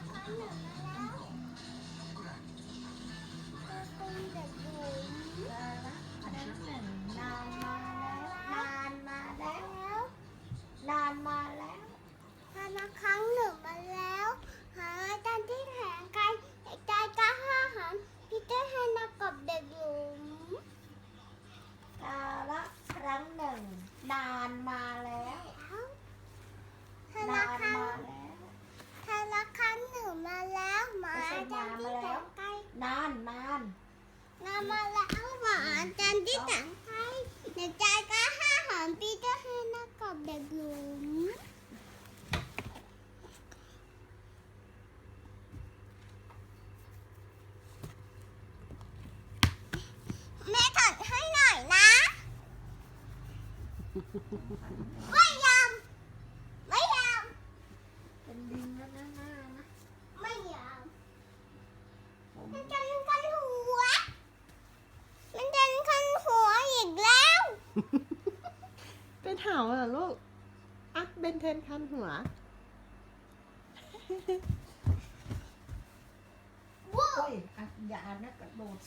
ละครั้งหนึ่งมาแล้วเป็นเด็กหญิงอันนั้นหนึ่งนานมาแล้วนานมาแล้วนานมาแล้วมาละครั้งหนึ่งมาแล้ว หาอาจารย์ที่แข่งกันเด็กชายกล้าห้าหันพีเตอร์แฮนนากับเด็กหญิงกาละครั้งหนึ่งนานมาแล้ว ถ้า นา ละ น ครั้ง มาแล้ว ถ้าละครั้งหนึ่งมาแล้วหมาอาจารย์ที่แข่งกั นนานนานนำมาแล้วหมาอาจารย์ที่แข่งกันเด็กชายกล้าห้าหันพีเตอร์แฮนนากับเด็กหญิงแม่ถอดให้หน่อยนะ ไม่ยอมไม่ยอม เป็นดินแล้วนะหน้านะ ไม่ยอม ผ มมันจะคันหัว มันจะคันหัวอีกแล้ว เป็นเห่าเหรอลูก อะเบนเทนคันหัววู้โอ้ยอะอย่านะกระโดด